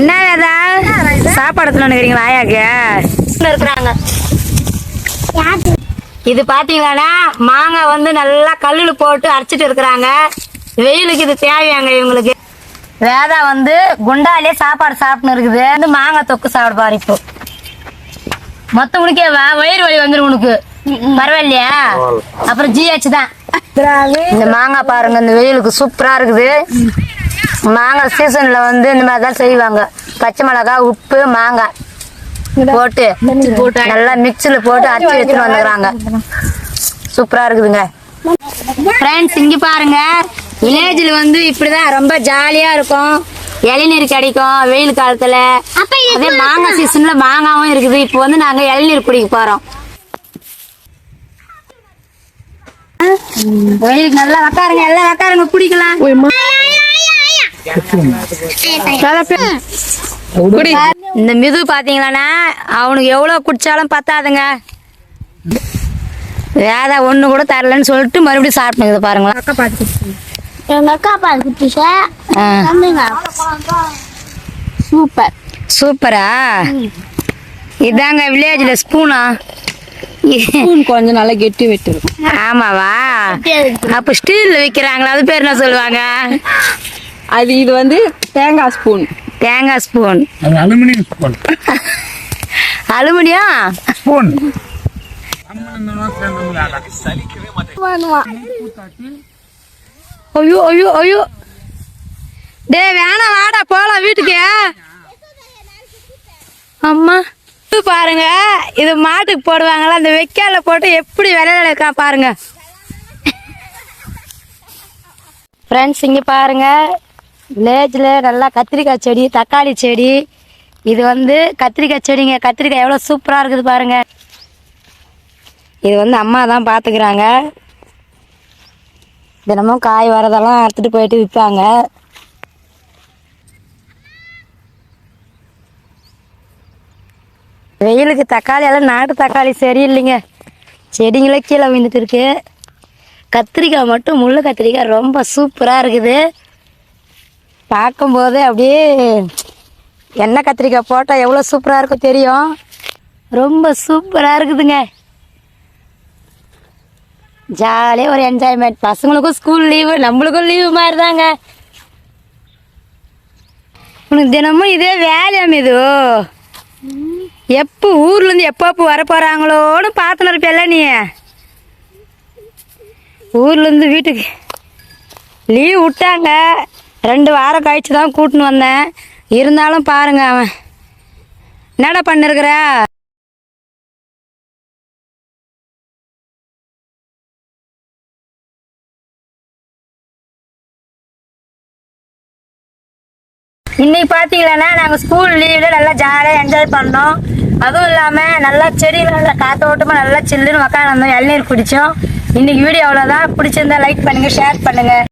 என்ன வேதா சாப்பாடு எடுத்துன்னு ஆயாக்கு இருக்கிறாங்க இது பாத்தீங்களாண்ணா? மாங்காய் வந்து நல்லா கல்லில் போட்டு அரைச்சிட்டு இருக்கிறாங்க. வெயிலுக்கு இது தேவையாங்க இவங்களுக்கு. வேதா வந்து குண்டாலே சாப்பாடு சாப்பிட்டு இருக்குது. வந்து மாங்காய் தொக்கு சாப்பிட பாரு இப்போ. மொத்தம் உனக்கே வா வயிறு வலி வந்துடும் உனக்கு. பரவாயில்லையா? அப்புறம் ஜிஹெச் தான். இந்த மாங்காய் பாருங்க இந்த வெயிலுக்கு சூப்பரா இருக்குது. மாங்காய் சீசன்ல வந்து இந்த மாதிரி தான் செய்வாங்க. பச்சை மிளகாய் உப்பு மாங்காய் போட்டு நல்லா மிக்சியில் போட்டு அரைச்சி எடுத்துட்டு வந்துக்கிறாங்க சூப்பரா இருக்குதுங்க. ஃப்ரெண்ட்ஸ் இங்க பாருங்க. வில்லேஜ்ல வந்து இப்படிதான் ரொம்ப ஜாலியா இருக்கும். இளநீர் கிடைக்கும் வெயில் காலத்துல. அதே மாங்காய் சீசன்ல மாங்காவும் இருக்குது. இப்போ வந்து நாங்க இளநீர் குடிக்க போறோம். வெயிலுக்கு நல்லா உக்காருங்க எல்லாம் உக்காருங்க குடிக்கலாம். இந்த மிது பாத்தீங்களாண்ணா? அவனுக்கு எவ்வளவு குடிச்சாலும் பத்தாதுங்க. வேத ஒண்ணு கூட தரலன்னு சொல்லிட்டு மறுபடியும் சாப்பிட்டுங்க பாருங்களா எங்க அக்கா தம்பிங்க. சூப்பர். சூப்பரா? இதாங்க வில்லேஜ்ல ஸ்பூனா? கொஞ்சம் நல்லா கெட்டி விட்டுரும். ஆமாவா? அப்ப ஸ்டீல்ல விக்கிறாங்களா? அது பேர் என்ன சொல்லுவாங்க? அது இது வந்து தேங்காய் ஸ்பூன். தேங்காய் ஸ்பூன். அது அலுமினியம் ஸ்பூன். Aluminium spoon. ஐயோ ஐயோ ஐயோ. டேய் வேணாம் வாடா போலாம் வீட்டுக்கு. அம்மா இது பாருங்க. இது மாட்டுக்கு போடுவாங்கல்ல அந்த வெக்கால போட்டு எப்படி விளையாட இருக்கா பாருங்க. ஃப்ரெண்ட்ஸ் இங்க பாருங்க. வில்லேஜில் நல்லா கத்திரிக்காய் செடி தக்காளி செடி. இது வந்து கத்திரிக்காய் செடிங்க. கத்திரிக்காய் எவ்வளோ சூப்பராக இருக்குது பாருங்க. இது வந்து அம்மா தான் பார்த்துக்கிறாங்க தினமும் காய் வரதெல்லாம் அறுத்துட்டு போயிட்டு விற்பாங்க வெயிலுக்கு தக்காளி எல்லாம் நாட்டு தக்காளி சரியில்லைங்க செடிங்களே கீழே விழுந்துட்டு இருக்கு. கத்திரிக்காய் மட்டும் முள்ளு கத்திரிக்காய் ரொம்ப சூப்பராக இருக்குது. பார்க்கும்போது அப்படியே எண்ணெய் கத்திரிக்காய் போட்டால் எவ்வளோ சூப்பராக இருக்கும் தெரியும். ரொம்ப சூப்பராக இருக்குதுங்க. ஜாலியாக ஒரு என்ஜாய்மெண்ட் பசங்களுக்கும் ஸ்கூல் லீவு நம்மளுக்கும் லீவு மாதிரி தாங்க உனக்கு தினமும் இதே வேலையாம் இது எப்போ ஊர்லேருந்து எப்போ எப்போ வர போகிறாங்களோன்னு பார்த்துன்னு இருப்பியல்ல நீ? ஊர்லேருந்து வீட்டுக்கு லீவ் விட்டாங்க. ரெண்டு வாரம் கழிச்சு தான் கூட்டின்னு வந்தேன். இருந்தாலும் பாருங்க அவன். என்னடா பண்ணிருக்கிற? இன்னைக்கு பார்த்தீங்களன்னா நாங்கள் ஸ்கூல் லீவில் நல்லா ஜாலியாக என்ஜாய் பண்ணோம். அதுவும் இல்லாமல் நல்லா செடியில் நல்லா காத்தோட்டமாக நல்லா சில்லுன்னு உக்காந்து இளநீர் குடித்தோம் இன்னைக்கு வீடியோ அவ்வளோதான் பிடிச்சிருந்தா லைக் பண்ணுங்கள் ஷேர் பண்ணுங்கள்